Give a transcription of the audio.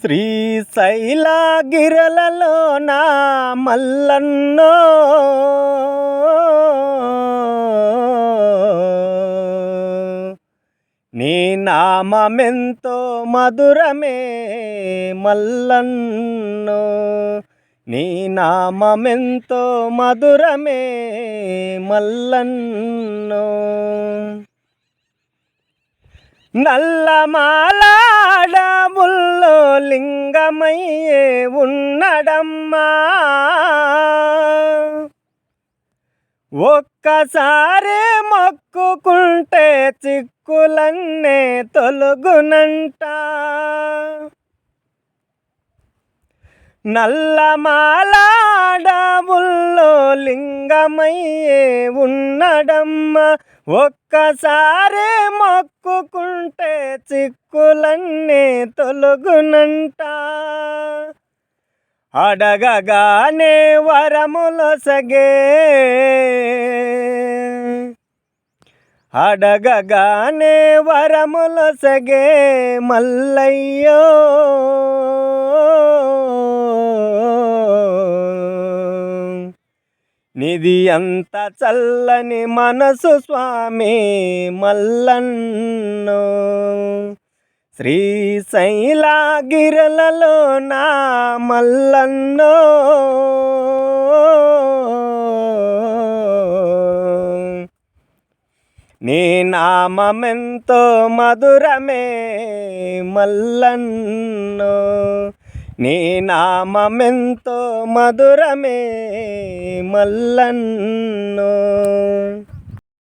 శ్రీశైలాగిరలలో నా మల్లన్నో. నీ నామెంతో మధురమే మల్లన్నో. నీ నామెంతో మధురమే మల్లన్నో. నల్లమాలాడా లింగమయ్యే ఉన్నడమ్మా. ఒక్కసారి మొక్కుకుంటే చిక్కులన్నే తొలుగునంట. నల్లమాలాడవుల్లో లింగమయ్యే ఉన్నడమ్మ. ఒక్కసారి మొక్కుకుంటే చిక్కులన్నీ తొలుగునంట. అడగగానే వరములొసగే అడగగానే వరములొసగే మల్లయ్యో. నిధి అంత చల్లని మనసు స్వామి మల్లన్నో. శ్రీశైలగిరలలో నా మల్లన్నో. నీ నామెంతో మధురమే మల్లన్నో. నీ నామెంతో మధురమే మల్లన్నో.